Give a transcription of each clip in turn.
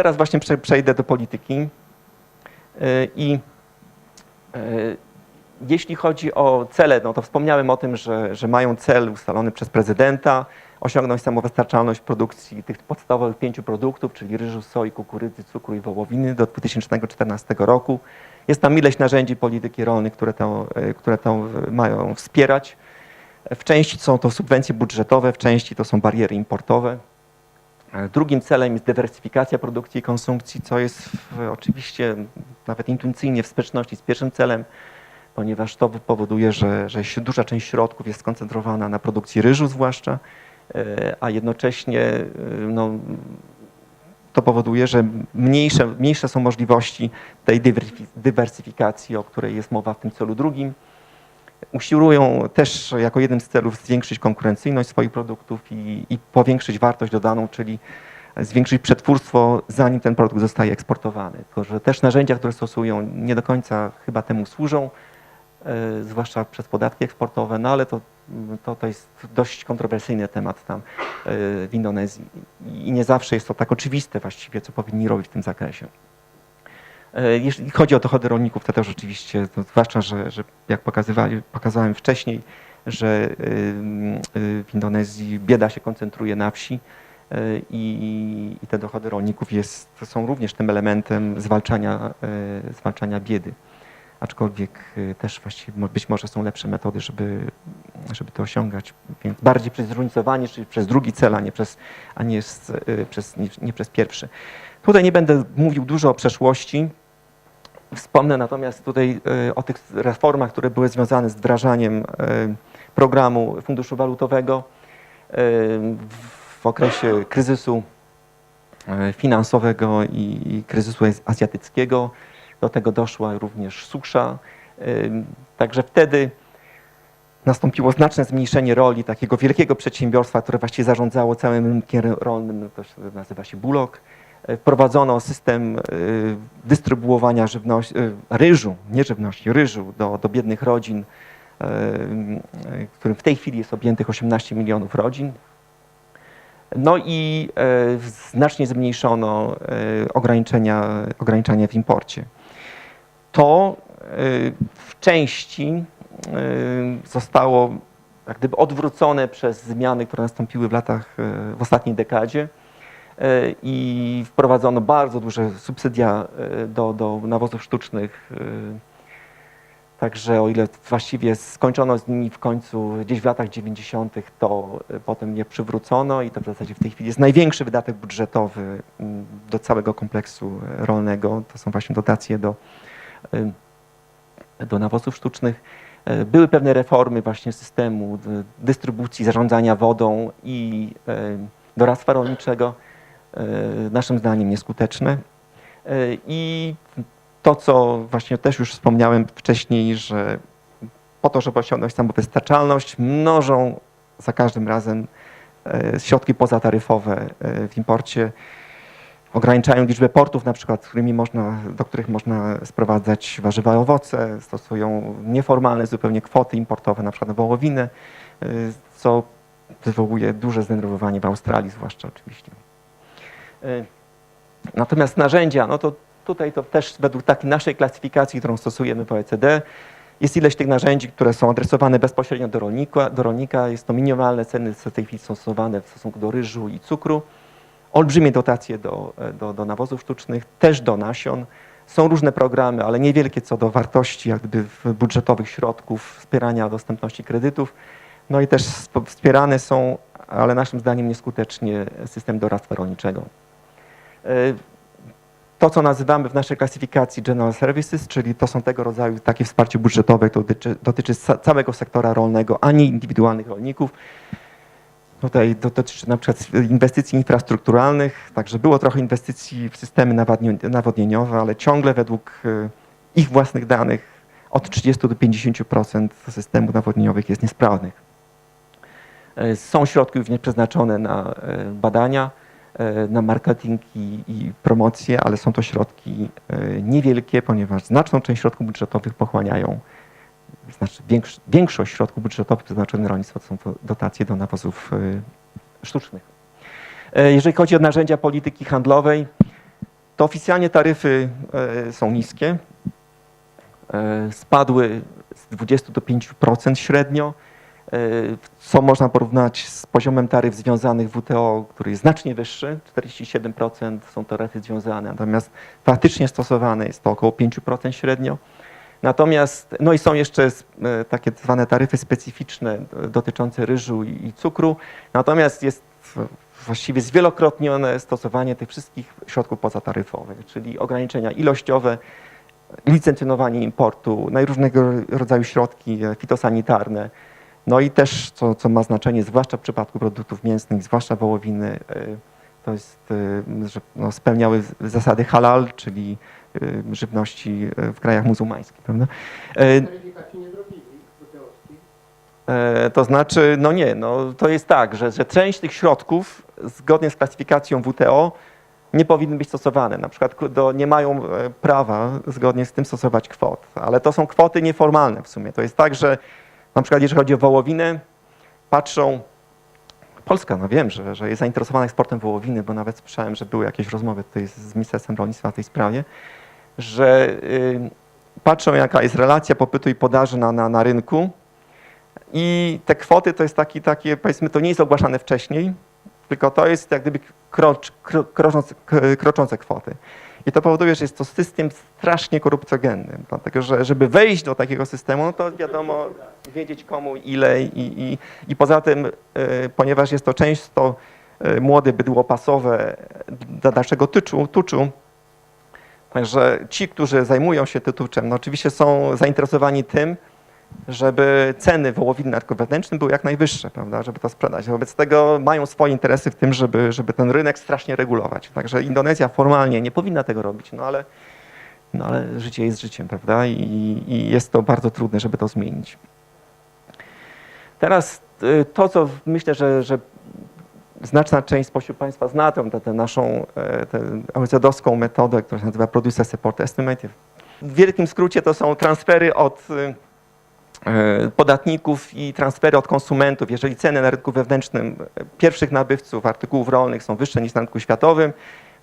teraz właśnie prze- przejdę do polityki Y, i y, jeśli chodzi o cele, no to wspomniałem o tym, że, że mają cel ustalony przez prezydenta, osiągnąć samowystarczalność produkcji tych podstawowych pięciu produktów, czyli ryżu, soi, kukurydzy, cukru i wołowiny do 2014 roku. Jest tam ileś narzędzi polityki rolnej, które to, y, które to mają wspierać. W części są to subwencje budżetowe, w części to są bariery importowe. E, Drugim celem jest dywersyfikacja produkcji i konsumpcji, co jest w, oczywiście nawet intuicyjnie w sprzeczności z pierwszym celem, ponieważ to powoduje, że, że duża część środków jest skoncentrowana na produkcji ryżu zwłaszcza, e, a jednocześnie e, no, to powoduje, że mniejsze, mniejsze są możliwości tej dywersyfi- dywersyfikacji, o której jest mowa w tym celu drugim. Usiłują też jako jeden z celów zwiększyć konkurencyjność swoich produktów i, i powiększyć wartość dodaną, czyli zwiększyć przetwórstwo, zanim ten produkt zostaje eksportowany. Tylko, że też narzędzia, które stosują, nie do końca chyba temu służą, e, zwłaszcza przez podatki eksportowe, no ale to, to, to jest dość kontrowersyjny temat tam e, w Indonezji i nie zawsze jest to tak oczywiste właściwie, co powinni robić w tym zakresie. E, Jeśli chodzi o dochody rolników, to też oczywiście, to zwłaszcza, że, że jak pokazałem wcześniej, że y, y, w Indonezji bieda się koncentruje na wsi y, i, i te dochody rolników jest, są również tym elementem zwalczania, y, zwalczania biedy. Aczkolwiek też właściwie być może są lepsze metody, żeby, żeby to osiągać. Więc bardziej przez zróżnicowanie, czyli przez drugi cel, a nie przez, a nie, z, przez, nie, nie przez pierwszy. Tutaj nie będę mówił dużo o przeszłości. Wspomnę natomiast tutaj y, o tych reformach, które były związane z wdrażaniem y, programu Funduszu Walutowego y, w okresie kryzysu finansowego i kryzysu az- azjatyckiego. Do tego doszła również susza. Także wtedy nastąpiło znaczne zmniejszenie roli takiego wielkiego przedsiębiorstwa, które właściwie zarządzało całym rynkiem rolnym, to się nazywa się Bulok. E, Wprowadzono system e, dystrybuowania żywności, e, ryżu, nie żywności, ryżu do, do biednych rodzin, którym w tej chwili jest objętych 18 milionów rodzin. No i znacznie zmniejszono ograniczenia, ograniczenia w imporcie. To w części zostało jak gdyby odwrócone przez zmiany, które nastąpiły w latach, w ostatniej dekadzie i wprowadzono bardzo duże subsydia e, do, do nawozów sztucznych. e, Także o ile właściwie skończono z nimi w końcu gdzieś w latach 90., to e, potem je przywrócono i to w zasadzie w tej chwili jest największy wydatek budżetowy do całego kompleksu e, rolnego. To są właśnie dotacje do, e, do nawozów sztucznych. E, Były pewne reformy właśnie systemu dystrybucji, zarządzania wodą i e, doradztwa rolniczego, e, naszym zdaniem nieskuteczne. E, I to, co właśnie też już wspomniałem wcześniej, że po to, żeby osiągnąć samowystarczalność, mnożą za każdym razem e, środki pozataryfowe e, w imporcie, ograniczają liczbę portów, na przykład, którymi można, do których można sprowadzać warzywa i owoce, stosują nieformalne zupełnie kwoty importowe, na przykład na wołowinę, e, co wywołuje duże zdenerwowanie w Australii zwłaszcza oczywiście. E, Natomiast narzędzia, no to tutaj to też według takiej naszej klasyfikacji, którą stosujemy w OECD, jest ileś tych narzędzi, które są adresowane bezpośrednio do rolnika. Do rolnika. Jest to minimalne ceny, co w tej chwili są stosowane w stosunku do ryżu i cukru. Olbrzymie dotacje do, do, do nawozów sztucznych, też do nasion. Są różne programy, ale niewielkie co do wartości jak gdyby budżetowych środków wspierania dostępności kredytów. No i też sp- wspierane są, ale naszym zdaniem nieskutecznie, system doradztwa rolniczego. E, To, co nazywamy w naszej klasyfikacji General Services, czyli to są tego rodzaju takie wsparcie budżetowe, które dotyczy, dotyczy ca- całego sektora rolnego, a nie indywidualnych rolników. Tutaj dotyczy na przykład inwestycji infrastrukturalnych, także było trochę inwestycji w systemy nawodnieniowe, ale ciągle według e, ich własnych danych od 30 do 50% systemów nawodnieniowych jest niesprawnych. E, Są środki również przeznaczone na badania, na marketing i, i promocję, ale są to środki e, niewielkie, ponieważ znaczną część środków budżetowych pochłaniają, znaczy większ, większość środków budżetowych przeznaczonych na rolnictwo to są to dotacje do nawozów e, sztucznych. E, Jeżeli chodzi o narzędzia polityki handlowej, to oficjalnie taryfy e, są niskie. E, Spadły z 20 do 5% średnio, e, co można porównać z poziomem taryf związanych WTO, który jest znacznie wyższy, 47% są taryfy związane, natomiast faktycznie stosowane jest to około 5% średnio. Natomiast, no i są jeszcze e, takie zwane taryfy specyficzne e, dotyczące ryżu i cukru, natomiast jest właściwie zwielokrotnione stosowanie tych wszystkich środków pozataryfowych, czyli ograniczenia ilościowe, licencjonowanie importu, najróżnego rodzaju środki fitosanitarne, no i też, co, co ma znaczenie, zwłaszcza w przypadku produktów mięsnych, zwłaszcza wołowiny, e, to jest, e, że no, spełniały zasady halal, czyli e, żywności w krajach muzułmańskich, prawda? E, To znaczy, no nie, no to jest tak, że, że część tych środków zgodnie z klasyfikacją WTO nie powinny być stosowane. Na przykład do, nie mają e, prawa zgodnie z tym stosować kwot, ale to są kwoty nieformalne w sumie. To jest tak, że na przykład jeżeli chodzi o wołowinę, patrzą, Polska, no wiem, że, że jest zainteresowana eksportem wołowiny, bo nawet słyszałem, że były jakieś rozmowy tutaj z, Ministerstwem Rolnictwa w tej sprawie, że y, patrzą jaka jest relacja popytu i podaży na, na, na rynku, i te kwoty to jest taki, takie, powiedzmy, to nie jest ogłaszane wcześniej, tylko to jest jak gdyby krocz, kro, kroczące kwoty. I to powoduje, że jest to system strasznie korupcjogenny, dlatego że żeby wejść do takiego systemu, no to wiadomo wiedzieć komu ile i, i, i poza tym, e, ponieważ jest to często e, młode bydło pasowe dla naszego tyczu, tuczu, także ci, którzy zajmują się tym tuczem, no oczywiście są zainteresowani tym, żeby ceny wołowiny na rynku wewnętrznym były jak najwyższe, prawda, żeby to sprzedać. Wobec tego mają swoje interesy w tym, żeby, żeby ten rynek strasznie regulować. Także Indonezja formalnie nie powinna tego robić, no ale, no ale życie jest życiem, prawda, I, i jest to bardzo trudne, żeby to zmienić. Teraz y, to, co myślę, że, że znaczna część spośród Państwa zna tę, tę, naszą OECD-owską metodę, która się nazywa Producer Support Estimate. W wielkim skrócie to są transfery od y, podatników i transfery od konsumentów. Jeżeli ceny na rynku wewnętrznym e, pierwszych nabywców artykułów rolnych są wyższe niż na rynku światowym,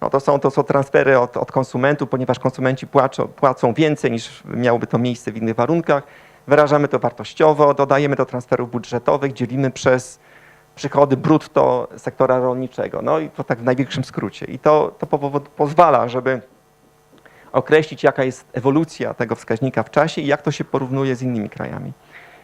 no to są to są transfery od, od konsumentów, ponieważ konsumenci płacą, płacą więcej niż miałoby to miejsce w innych warunkach. Wyrażamy to wartościowo, dodajemy do transferów budżetowych, dzielimy przez przychody brutto sektora rolniczego. No i to tak w największym skrócie. I to, to pozwala, żeby określić, jaka jest ewolucja tego wskaźnika w czasie i jak to się porównuje z innymi krajami.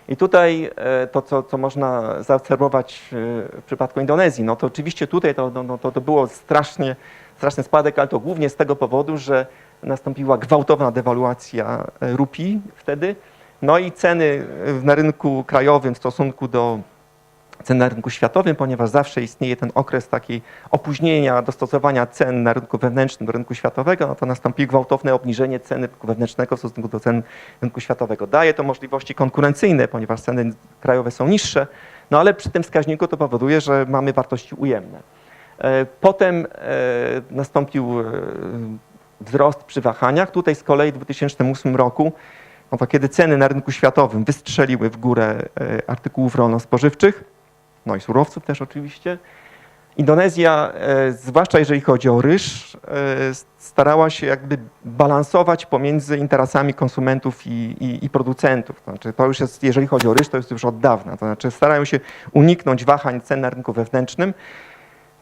I tutaj e, to, co, co można zaobserwować e, w przypadku Indonezji, no to oczywiście tutaj to, no, no, to, to było strasznie, straszny spadek, ale to głównie z tego powodu, że nastąpiła gwałtowna dewaluacja e, rupii wtedy, no i ceny na rynku krajowym w stosunku do cen na rynku światowym, ponieważ zawsze istnieje ten okres takiej opóźnienia dostosowania cen na rynku wewnętrznym do rynku światowego, no to nastąpi gwałtowne obniżenie ceny rynku wewnętrznego w stosunku do cen rynku światowego. Daje to możliwości konkurencyjne, ponieważ ceny krajowe są niższe, no ale przy tym wskaźniku to powoduje, że mamy wartości ujemne. E, Potem e, nastąpił e, wzrost przy wahaniach. Tutaj z kolei w 2008 roku, no to kiedy ceny na rynku światowym wystrzeliły w górę artykułów rolno-spożywczych, no i surowców też oczywiście. Indonezja, e, zwłaszcza jeżeli chodzi o ryż, e, starała się jakby balansować pomiędzy interesami konsumentów i, i, i producentów. To znaczy, to już jest, jeżeli chodzi o ryż, to jest już od dawna. To znaczy, starają się uniknąć wahań cen na rynku wewnętrznym,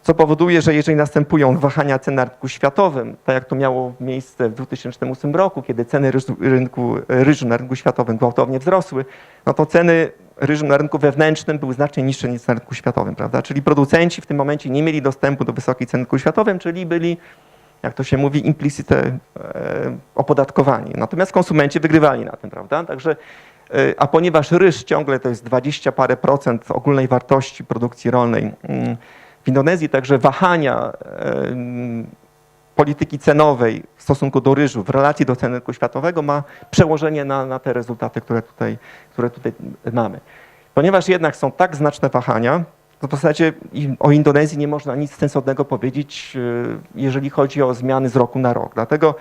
co powoduje, że jeżeli następują wahania cen na rynku światowym, tak jak to miało miejsce w 2008 roku, kiedy ceny ryżu, rynku, ryżu na rynku światowym gwałtownie wzrosły, no to ceny ryżu na rynku wewnętrznym były znacznie niższe niż na rynku światowym, prawda? Czyli producenci w tym momencie nie mieli dostępu do wysokiej ceny rynku światowym, czyli byli, jak to się mówi, implicite e, opodatkowani. Natomiast konsumenci wygrywali na tym, prawda? Także e, a ponieważ ryż ciągle to jest 20 parę procent ogólnej wartości produkcji rolnej mm, w Indonezji, także wahania polityki cenowej w stosunku do ryżu w relacji do ceny rynku światowego ma przełożenie na, na te rezultaty, które tutaj, które tutaj mamy. Ponieważ jednak są tak znaczne wahania, to w zasadzie o Indonezji nie można nic sensownego powiedzieć, e, jeżeli chodzi o zmiany z roku na rok. Dlatego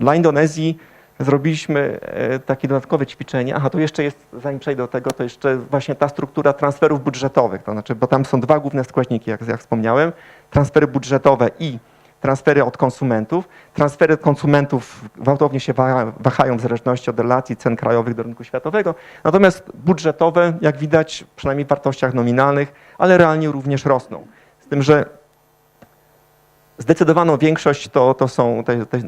dla Indonezji zrobiliśmy e, takie dodatkowe ćwiczenie. Aha, tu jeszcze jest, zanim przejdę do tego, to jeszcze właśnie ta struktura transferów budżetowych. To znaczy, bo tam są dwa główne składniki, jak, jak wspomniałem, transfery budżetowe i transfery od konsumentów. Transfery od konsumentów gwałtownie się waha- wahają w zależności od relacji cen krajowych do rynku światowego, natomiast budżetowe, jak widać, przynajmniej w wartościach nominalnych, ale realnie również rosną. Z tym, że Zdecydowaną większość to, to są te, te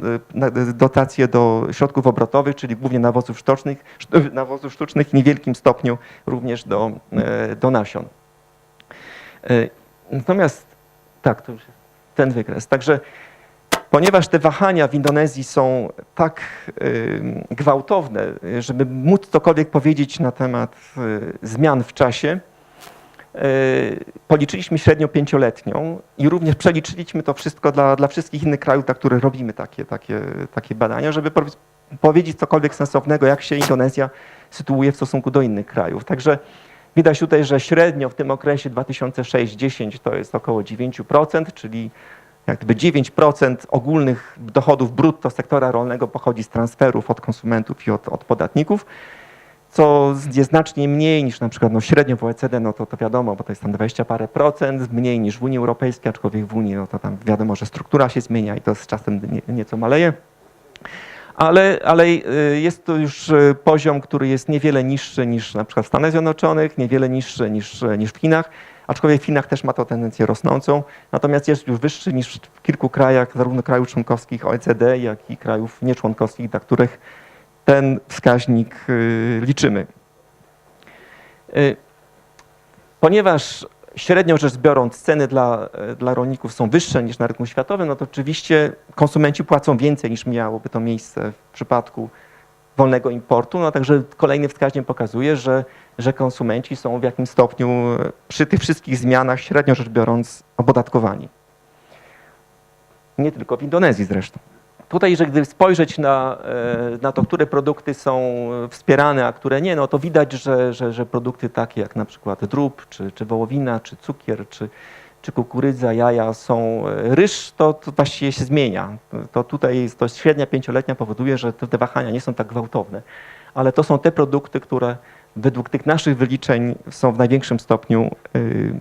dotacje do środków obrotowych, czyli głównie nawozów sztucznych, szt- nawozów sztucznych w niewielkim stopniu również do, e, do nasion. E, Natomiast tak, to już ten wykres. Także ponieważ te wahania w Indonezji są tak y, gwałtowne, żeby móc cokolwiek powiedzieć na temat zmian w czasie, policzyliśmy średnią pięcioletnią i również przeliczyliśmy to wszystko dla, dla wszystkich innych krajów, dla których robimy takie, takie, takie badania, żeby powie- powiedzieć cokolwiek sensownego, jak się Indonezja sytuuje w stosunku do innych krajów. Także widać tutaj, że średnio w tym okresie 2006-10 to jest około 9%, czyli jak gdyby 9% ogólnych dochodów brutto sektora rolnego pochodzi z transferów od konsumentów i od, od podatników, co jest znacznie mniej niż na przykład no średnio w OECD, no to, to wiadomo, bo to jest tam 20 parę procent, mniej niż w Unii Europejskiej, aczkolwiek w Unii no to tam wiadomo, że struktura się zmienia i to z czasem nie, nieco maleje. Ale, ale y, jest to już y, poziom, który jest niewiele niższy niż na przykład w Stanach Zjednoczonych, niewiele niższy niż, niż w Chinach, aczkolwiek w Chinach też ma to tendencję rosnącą, natomiast jest już wyższy niż w kilku krajach, zarówno krajów członkowskich OECD, jak i krajów nieczłonkowskich, dla których ten wskaźnik y, liczymy. Y, Ponieważ średnio rzecz biorąc ceny dla, e, dla rolników są wyższe niż na rynku światowym, no to oczywiście konsumenci płacą więcej niż miałoby to miejsce w przypadku wolnego importu. No także kolejny wskaźnik pokazuje, że, że konsumenci są w jakimś stopniu przy tych wszystkich zmianach średnio rzecz biorąc opodatkowani. Nie tylko w Indonezji zresztą. Tutaj, że gdy spojrzeć na, e, na to, które produkty są wspierane, a które nie, no to widać, że, że, że produkty takie jak na przykład drób, czy, czy wołowina, czy cukier, czy, czy kukurydza, jaja są, e, ryż, to, to właściwie się zmienia. To tutaj to średnia pięcioletnia powoduje, że te, te wahania nie są tak gwałtowne. Ale to są te produkty, które według tych naszych wyliczeń są w największym stopniu y,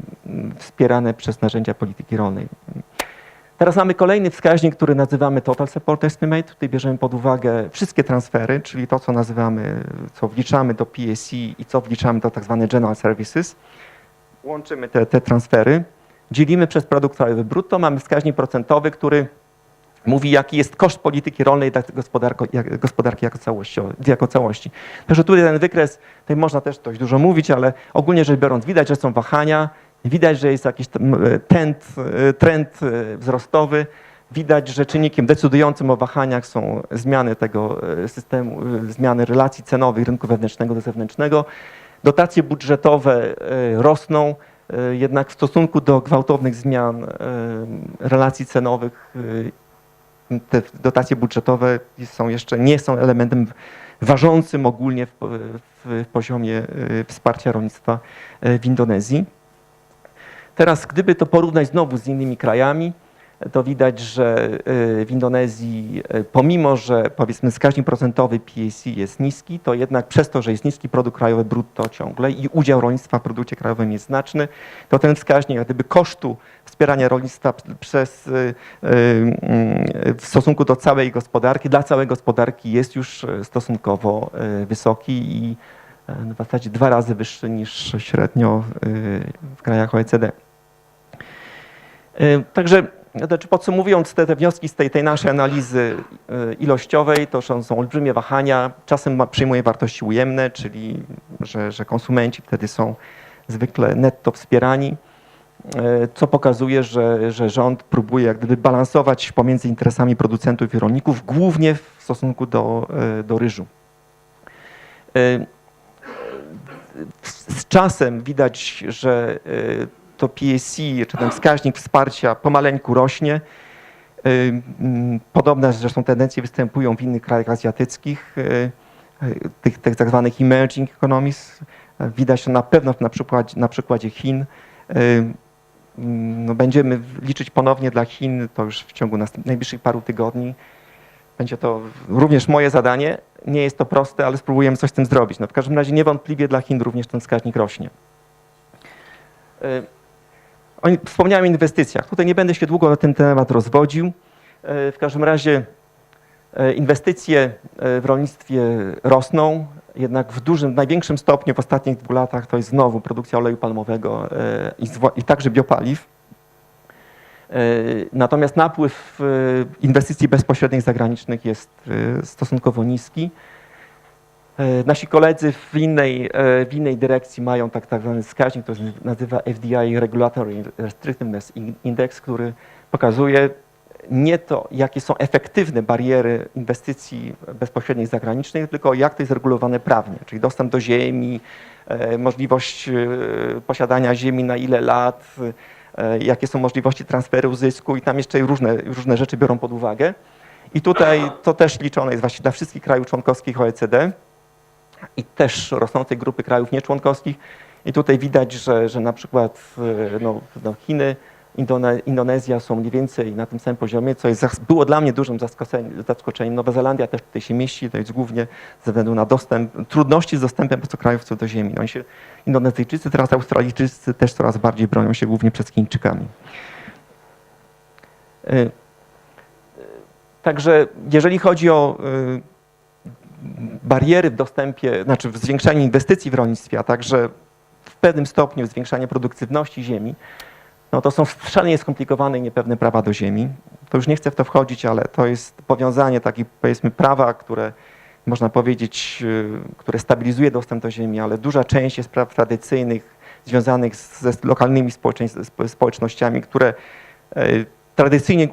wspierane przez narzędzia polityki rolnej. Teraz mamy kolejny wskaźnik, który nazywamy Total Support Estimate. Tutaj bierzemy pod uwagę wszystkie transfery, czyli to, co nazywamy, co wliczamy do PSC i co wliczamy do tak zwane General Services. Łączymy te, te transfery, dzielimy przez produkt krajowy brutto, mamy wskaźnik procentowy, który mówi, jaki jest koszt polityki rolnej dla gospodarki jako, całości, jako całości. Także tutaj ten wykres, tutaj można też dość dużo mówić, ale ogólnie rzecz biorąc widać, że są wahania, widać, że jest jakiś e, trend, e, trend e, wzrostowy, widać, że czynnikiem decydującym o wahaniach są zmiany tego e, systemu, zmiany relacji cenowych rynku wewnętrznego do zewnętrznego. Dotacje budżetowe rosną, jednak w stosunku do gwałtownych zmian relacji cenowych te dotacje budżetowe są jeszcze nie są elementem ważącym ogólnie w, w, poziomie wsparcia rolnictwa w Indonezji. Teraz, gdyby to porównać znowu z innymi krajami, to widać, że e, w Indonezji, e, pomimo że powiedzmy wskaźnik procentowy PAC jest niski, to jednak przez to, że jest niski produkt krajowy brutto ciągle i udział rolnictwa w produkcie krajowym jest znaczny, to ten wskaźnik gdyby kosztu wspierania rolnictwa przez, mm, w stosunku do całej gospodarki, dla całej gospodarki jest już stosunkowo wysoki i w zasadzie dwa razy wyższy niż średnio w krajach OECD. E, Także znaczy podsumowując te, te wnioski z tej, tej naszej analizy e, ilościowej, to są, olbrzymie wahania. Czasem przyjmuje wartości ujemne, czyli że, że konsumenci wtedy są zwykle netto wspierani, e, co pokazuje, że, że rząd próbuje jak gdyby balansować pomiędzy interesami producentów i rolników, głównie w stosunku do, do ryżu. Z czasem widać, że to PSC, czy ten wskaźnik wsparcia pomaleńku rośnie. Y, mm, Podobne zresztą tendencje występują w innych krajach azjatyckich, y, y, tych, tak zwanych emerging economies. Widać to na pewno na przykładzie, na przykładzie Chin. Mm, No będziemy liczyć ponownie dla Chin, to już w ciągu najbliższych paru tygodni. Będzie to również moje zadanie. Nie jest to proste, ale spróbujemy coś z tym zrobić. No w każdym razie niewątpliwie dla Chin również ten wskaźnik rośnie. Wspomniałem o inwestycjach. Tutaj nie będę się długo na ten temat rozwodził. E, W każdym razie e, inwestycje e, w rolnictwie rosną, jednak w dużym, największym stopniu w ostatnich dwóch latach to jest znowu produkcja oleju palmowego i, także biopaliw. Natomiast napływ inwestycji bezpośrednich zagranicznych jest stosunkowo niski. E, Nasi koledzy w innej, e, w innej dyrekcji mają tak, tak zwany wskaźnik, który nazywa FDI Regulatory Restrictiveness Index, który pokazuje nie to, jakie są efektywne bariery inwestycji bezpośrednich zagranicznych, tylko jak to jest regulowane prawnie, czyli dostęp do ziemi, e, możliwość posiadania ziemi na ile lat, jakie są możliwości transferu zysku i tam jeszcze różne, różne rzeczy biorą pod uwagę. I tutaj to też liczone jest właśnie dla wszystkich krajów członkowskich OECD i też rosnącej grupy krajów nieczłonkowskich. I tutaj widać, że, że na przykład e, no, no Chiny, Indone, Indonezja są mniej więcej na tym samym poziomie, co jest, było dla mnie dużym zaskoczeniem. Nowa Zelandia też tutaj się mieści, to jest głównie ze względu na dostęp, trudności z dostępem obcokrajowców do ziemi. No, oni się, Indonezyjczycy, teraz Australijczycy też coraz bardziej bronią się głównie przed Chińczykami. E, e, Także jeżeli chodzi o bariery w dostępie, znaczy w zwiększaniu inwestycji w rolnictwie, a także w pewnym stopniu zwiększanie produktywności ziemi, no to są szalenie skomplikowane i niepewne prawa do ziemi. To już nie chcę w to wchodzić, ale to jest powiązanie takich powiedzmy prawa, które można powiedzieć, y, które stabilizuje dostęp do ziemi, ale duża część jest praw tradycyjnych związanych ze lokalnymi społecznościami, które e, tradycyjnie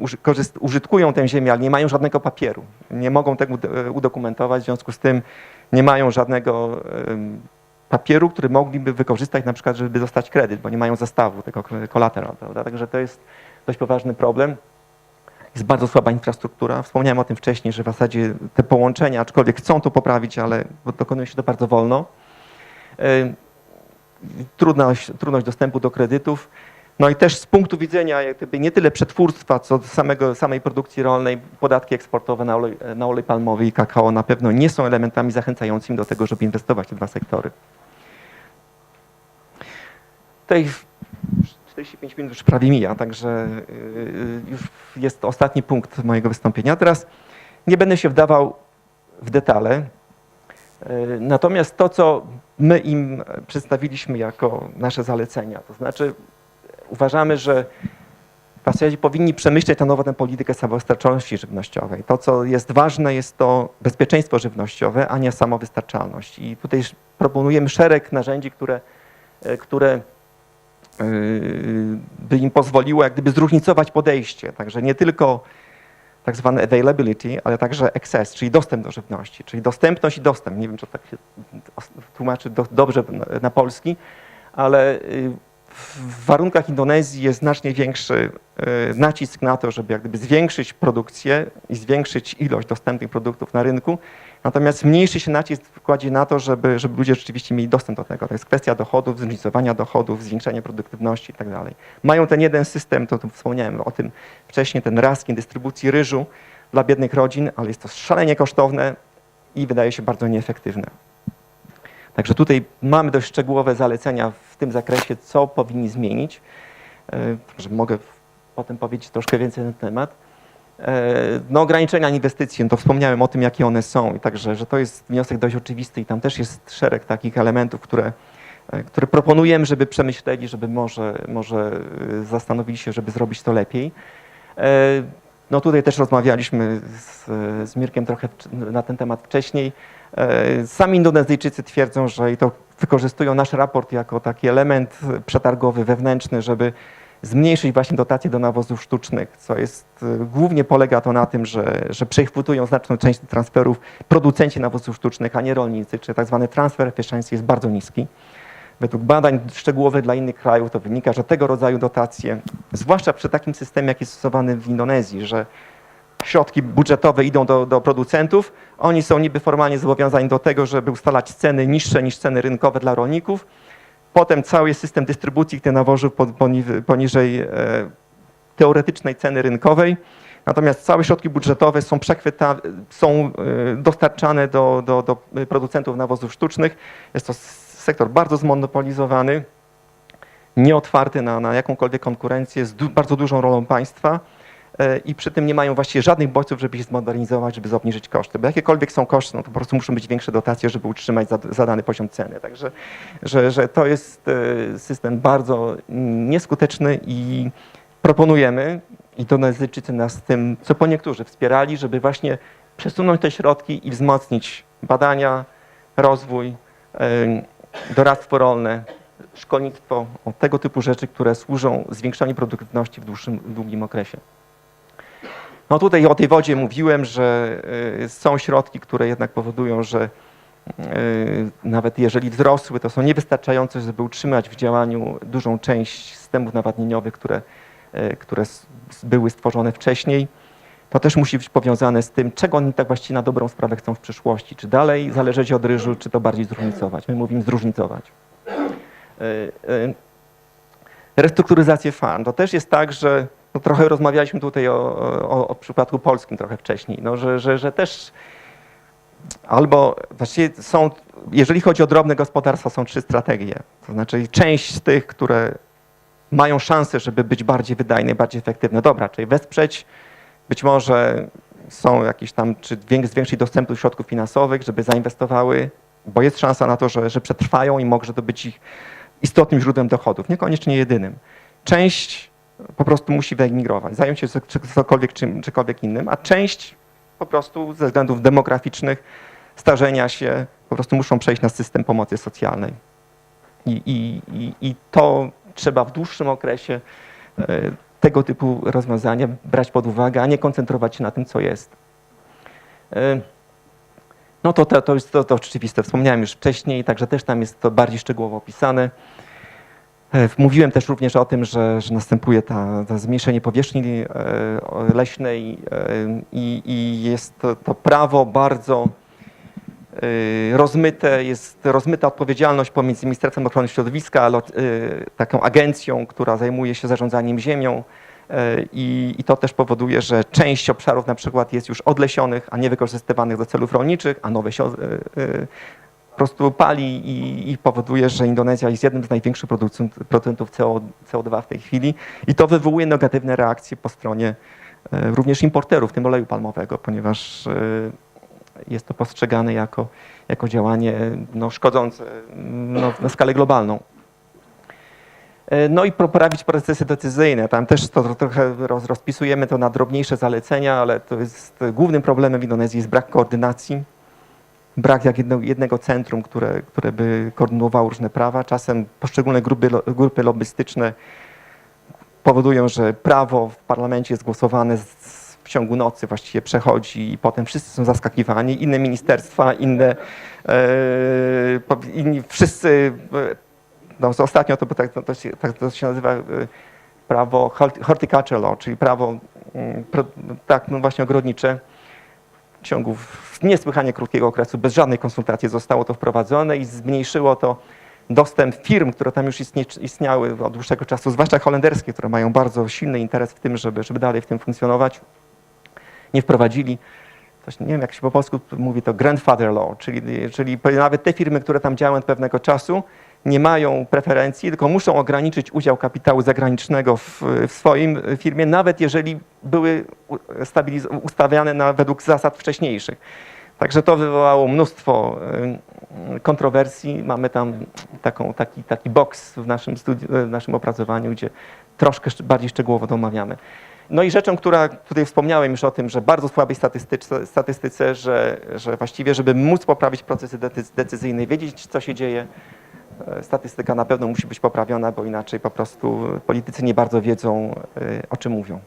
użytkują tę ziemię, ale nie mają żadnego papieru. Nie mogą tego e, udokumentować, w związku z tym nie mają żadnego papieru, który mogliby wykorzystać na przykład, żeby dostać kredyt, bo nie mają zestawu tego collateral? Także to jest dość poważny problem. Jest bardzo słaba infrastruktura. Wspomniałem o tym wcześniej, że w zasadzie te połączenia, aczkolwiek chcą to poprawić, ale dokonuje się to bardzo wolno. Trudność, trudność dostępu do kredytów. No i też z punktu widzenia nie tyle przetwórstwa, co samego, samej produkcji rolnej, podatki eksportowe na olej, na olej palmowy i kakao na pewno nie są elementami zachęcającymi do tego, żeby inwestować w te dwa sektory. Tutaj 45 minut już prawie mija, także yy, już jest ostatni punkt mojego wystąpienia. Teraz nie będę się wdawał w detale. Yy, Natomiast to, co my im przedstawiliśmy jako nasze zalecenia, to znaczy uważamy, że pacjenci powinni przemyśleć na nowo tę politykę samowystarczalności żywnościowej. To, co jest ważne, jest to bezpieczeństwo żywnościowe, a nie samowystarczalność. I tutaj proponujemy szereg narzędzi, które, e, które yy, by im pozwoliło jak gdyby zróżnicować podejście. Także nie tylko tak zwane availability, ale także access, czyli dostęp do żywności, czyli dostępność i dostęp. Nie wiem, czy tak się tłumaczy do, dobrze na, na polski, ale y, w warunkach Indonezji jest znacznie większy y, nacisk na to, żeby jak gdyby zwiększyć produkcję i zwiększyć ilość dostępnych produktów na rynku, natomiast mniejszy się nacisk kładzie na to, żeby, żeby ludzie rzeczywiście mieli dostęp do tego. To jest kwestia dochodów, zróżnicowania dochodów, zwiększania produktywności i tak. Mają ten jeden system, to tu wspomniałem o tym wcześniej, ten raskin dystrybucji ryżu dla biednych rodzin, ale jest to szalenie kosztowne i wydaje się bardzo nieefektywne. Także tutaj mamy dość szczegółowe zalecenia w tym zakresie, co powinni zmienić. E, Że mogę potem powiedzieć troszkę więcej na ten temat. E, No, ograniczenia inwestycji, no to wspomniałem o tym, jakie one są, i także, że to jest wniosek dość oczywisty i tam też jest szereg takich elementów, które, e, które proponujemy, żeby przemyśleli, żeby może, może zastanowili się, żeby zrobić to lepiej. No tutaj też rozmawialiśmy z, z Mirkiem trochę na ten temat wcześniej. Sami Indonezyjczycy twierdzą, że i to wykorzystują nasz raport jako taki element przetargowy, wewnętrzny, żeby zmniejszyć właśnie dotacje do nawozów sztucznych, co jest, e, głównie polega to na tym, że, że przechwytują znaczną część transferów producenci nawozów sztucznych, a nie rolnicy, czy tak zwany transfer efficiency jest bardzo niski. Według badań szczegółowych dla innych krajów to wynika, że tego rodzaju dotacje, zwłaszcza przy takim systemie, jaki jest stosowany w Indonezji, że środki budżetowe idą do, do producentów, oni są niby formalnie zobowiązani do tego, żeby ustalać ceny niższe niż ceny rynkowe dla rolników. Potem cały system dystrybucji tych nawozów poniżej e, teoretycznej ceny rynkowej. Natomiast całe środki budżetowe są, przechwyta, są e, dostarczane do, do, do producentów nawozów sztucznych. Jest to sektor bardzo zmonopolizowany. nieotwarty na, na jakąkolwiek konkurencję, z du bardzo dużą rolą państwa i przy tym nie mają właściwie żadnych bodźców, żeby się zmodernizować, żeby obniżyć koszty. Bo jakiekolwiek są koszty, no to po prostu muszą być większe dotacje, żeby utrzymać za- zadany poziom ceny. Także że, że to jest e, system bardzo nieskuteczny i proponujemy, i Donezyjczycy nas z tym, co po niektórzy wspierali, żeby właśnie przesunąć te środki i wzmocnić badania, rozwój, e, doradztwo rolne, szkolnictwo, tego typu rzeczy, które służą zwiększaniu produktywności w dłuższym, w długim okresie. No tutaj o tej wodzie mówiłem, że y, są środki, które jednak powodują, że y, nawet jeżeli wzrosły, to są niewystarczające, żeby utrzymać w działaniu dużą część systemów nawadnieniowych, które, y, które były stworzone wcześniej. To też musi być powiązane z tym, czego oni tak właściwie na dobrą sprawę chcą w przyszłości. Czy dalej zależeć od ryżu, czy to bardziej zróżnicować. My mówimy zróżnicować. Restrukturyzację farm. To też jest tak, że no trochę rozmawialiśmy tutaj o, o, o przypadku polskim trochę wcześniej, no, że, że, że też albo właściwie są, jeżeli chodzi o drobne gospodarstwa, są trzy strategie. To znaczy część z tych, które mają szansę, żeby być bardziej wydajne, bardziej efektywne. Dobra, czyli wesprzeć, być może są jakieś tam, czy zwię- zwiększyć dostęp do środków finansowych, żeby zainwestowały, bo jest szansa na to, że, że przetrwają i może to być ich istotnym źródłem dochodów, niekoniecznie jedynym. Część po prostu musi wyemigrować, zająć się cokolwiek, czym, czykolwiek innym, a część po prostu ze względów demograficznych, starzenia się, po prostu muszą przejść na system pomocy socjalnej. I, i, i, to trzeba w dłuższym okresie e, tego typu rozwiązania brać pod uwagę, a nie koncentrować się na tym, co jest. E, No to, to, to jest to, to oczywiste. Wspomniałem już wcześniej, także też tam jest to bardziej szczegółowo opisane. E, Mówiłem też również o tym, że, że następuje ta zmniejszenie powierzchni e, leśnej e, i, i jest to, to prawo bardzo rozmyte, jest rozmyta odpowiedzialność pomiędzy Ministerstwem Ochrony Środowiska a lot- e, taką agencją, która zajmuje się zarządzaniem ziemią i, i to też powoduje, że część obszarów na przykład jest już odlesionych, a nie wykorzystywanych do celów rolniczych, a nowe po prostu pali i, i powoduje, że Indonezja jest jednym z największych producent, producentów CO, CO2 w tej chwili i to wywołuje negatywne reakcje po stronie e, również importerów, w tym oleju palmowego, ponieważ e, jest to postrzegane jako, jako działanie no, szkodzące no, na skalę globalną. E, No i poprawić procesy decyzyjne. Tam też to tro- trochę roz, rozpisujemy to na drobniejsze zalecenia, ale to jest głównym problemem w Indonezji jest brak koordynacji brak jak jedno, jednego centrum, które, które by koordynowało różne prawa. Czasem poszczególne grupy, grupy lobbystyczne powodują, że prawo w parlamencie jest głosowane z, w ciągu nocy, właściwie przechodzi i potem wszyscy są zaskakiwani. Inne ministerstwa, inne, e, inni, wszyscy, e, no ostatnio to, tak, to, się, tak to się nazywa e, prawo horti- horticulture law, czyli prawo mm, tak, no właśnie ogrodnicze w ciągu niesłychanie krótkiego okresu, bez żadnej konsultacji zostało to wprowadzone i zmniejszyło to dostęp firm, które tam już istniały od dłuższego czasu, zwłaszcza holenderskie, które mają bardzo silny interes w tym, żeby, żeby dalej w tym funkcjonować. Nie wprowadzili, nie wiem jak się po polsku mówi to grandfather law, czyli, czyli nawet te firmy, które tam działają od pewnego czasu, nie mają preferencji, tylko muszą ograniczyć udział kapitału zagranicznego w, w swoim firmie, nawet jeżeli były ustawiane na, według zasad wcześniejszych. Także to wywołało mnóstwo y, kontrowersji. Mamy tam taką, taki, taki boks w naszym, w naszym opracowaniu, gdzie troszkę bardziej szczegółowo to omawiamy. No i rzeczą, która tutaj wspomniałem już o tym, że bardzo słabej statystyce, statystyce że, że właściwie, żeby móc poprawić procesy decy- decyzyjne, wiedzieć, co się dzieje, E, statystyka na pewno musi być poprawiona, bo inaczej po prostu e, politycy nie bardzo wiedzą, e, o czym mówią.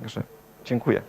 Także dziękuję.